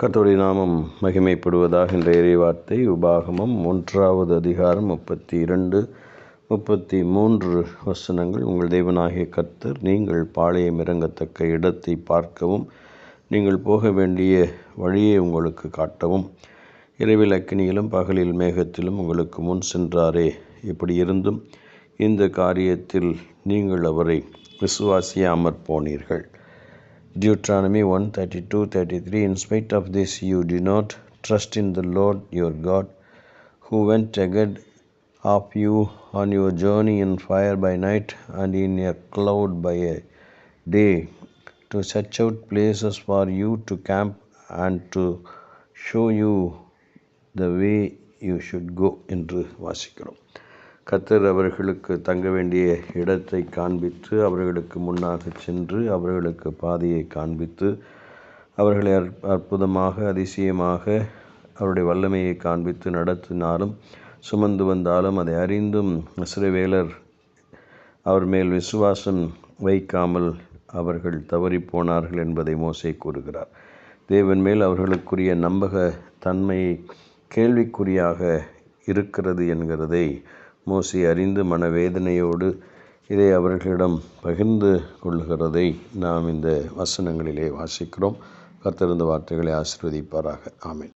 கத்தோடி நாமம் மகிமைப்படுவதாக என்ற இறைவார்த்தை உபாகமம் ஒன்றாவது அதிகாரம் முப்பத்தி இரண்டு முப்பத்தி மூன்று வசனங்கள். உங்கள் தெய்வனாகிய கர்த்தர் நீங்கள் பாளையம் இறங்கத்தக்க இடத்தை பார்க்கவும் நீங்கள் போக வேண்டிய வழியை உங்களுக்கு காட்டவும். இரவில் அக்கினியிலும் பகலில் மேகத்திலும் உங்களுக்கு முன் சென்றாரே இப்படி இருந்தும் இந்த காரியத்தில் நீங்கள் அவரை விசுவாசியாமற் போனீர்கள். Deuteronomy 132 33 In spite of this, you do not trust in the Lord your God, who went ahead of you on your journey in fire by night and in a cloud by a day, to search out places for you to camp and to show you the way you should go என்று வாசிக்கிறோம் கத்தர் அவர்களுக்கு தங்க வேண்டிய இடத்தை காண்பித்து அவர்களுக்கு முன்னாக சென்று அவர்களுக்கு பாதையை காண்பித்து அவர்களை அற்புதமாக அதிசயமாக அவருடைய வல்லமையை காண்பித்து நடத்தினாலும் சுமந்து வந்தாலும் அதை அறிந்தும் இஸ்ரவேலர் அவர் மேல் விசுவாசம் வைக்காமல் அவர்கள் தவறி போனார்கள் என்பதை மோசை கூறுகிறார். தேவன் மேல் அவர்களுக்குரிய நம்பக தன்மையை கேள்விக்குறியாக இருக்கிறது என்கிறதை மோசி அறிந்து மனவேதனையோடு இதை அவர்களிடம் பகிர்ந்து கொள்கிறதை நாம் இந்த வசனங்களிலே வாசிக்கிறோம். கத்திருந்த வார்த்தைகளை ஆசிர்வதிப்பாராக. ஆமேன்.